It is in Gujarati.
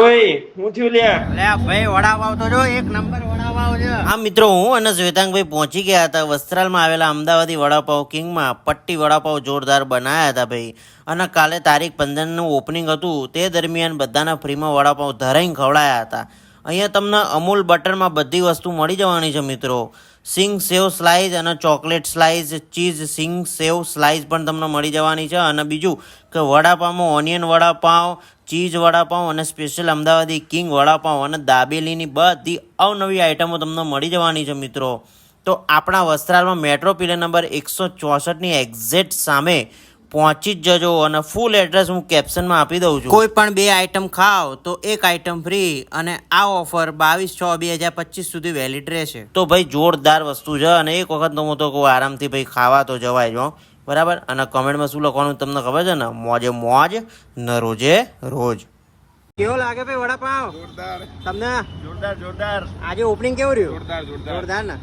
ઓય હું થયું લ્યા? લે ભાઈ વડાપાવ તો જો એક નંબર વડાપાવ છે. હા મિત્રો હું અને શ્વેતાંગભાઈ પહોંચી ગયા હતા વસ્ત્રાલમાં આવેલા અમદાવાદી વડાપાવ કિંગમાં. પટ્ટી વડાપાવ જોરદાર બનાવ્યા હતા ભાઈ. અને કાલે તારીખ પંદરનું ઓપનિંગ હતું. તે દરમિયાન બધાના ફ્રીમાં વડાપાવ ધરાઈને ખવડાયા હતા. અહીંયા તમને અમૂલ બટરમાં બધી વસ્તુ મળી જવાની છે મિત્રો. સિંગ સેવ સ્લાઇસ અને ચોકલેટ સ્લાઇસ ચીઝ, સિંગ સેવ સ્લાઇસ પણ તમને મળી જવાની છે. અને બીજું કે વડાપાવમાં ઓનિયન વડાપાવ ચીઝ વડાપાવ અને સ્પેશિયલ અમદાવાદી કિંગ વડાપાવ અને દાબેલીની બધી અવનવી આઇટમો તમને મળી જવાની છે મિત્રો. તો આપણા વસ્ત્રાલમાં મેટ્રો પિલર નંબર એકસો ચોસઠની એક્ઝેક્ટ સામે પહોંચી જ જજો અને ફૂલ એડ્રેસ હું કેપ્શનમાં આપી દઉં છું. કોઈ પણ બે આઇટમ ખાઓ તો એક આઇટમ ફ્રી અને આ ઓફર બાવીસ છ બે હજાર પચીસ સુધી વેલિડ રહેશે. તો ભાઈ જોરદાર વસ્તુ છે અને એક વખત તો હું તો કહું આરામથી ભાઈ ખાવા તો જવાય જો બરાબર? અને કમેન્ટમાં શું લખવાનું તમને ખબર છે ને? મોજે મોજ ન રોજે રોજ. કેવો લાગે ભાઈ વડાપાવ? તમને? જોરદાર જોરદાર. આજે ઓપનિંગ કેવું રહ્યું? જોરદાર જોરદાર. જોરદાર ને?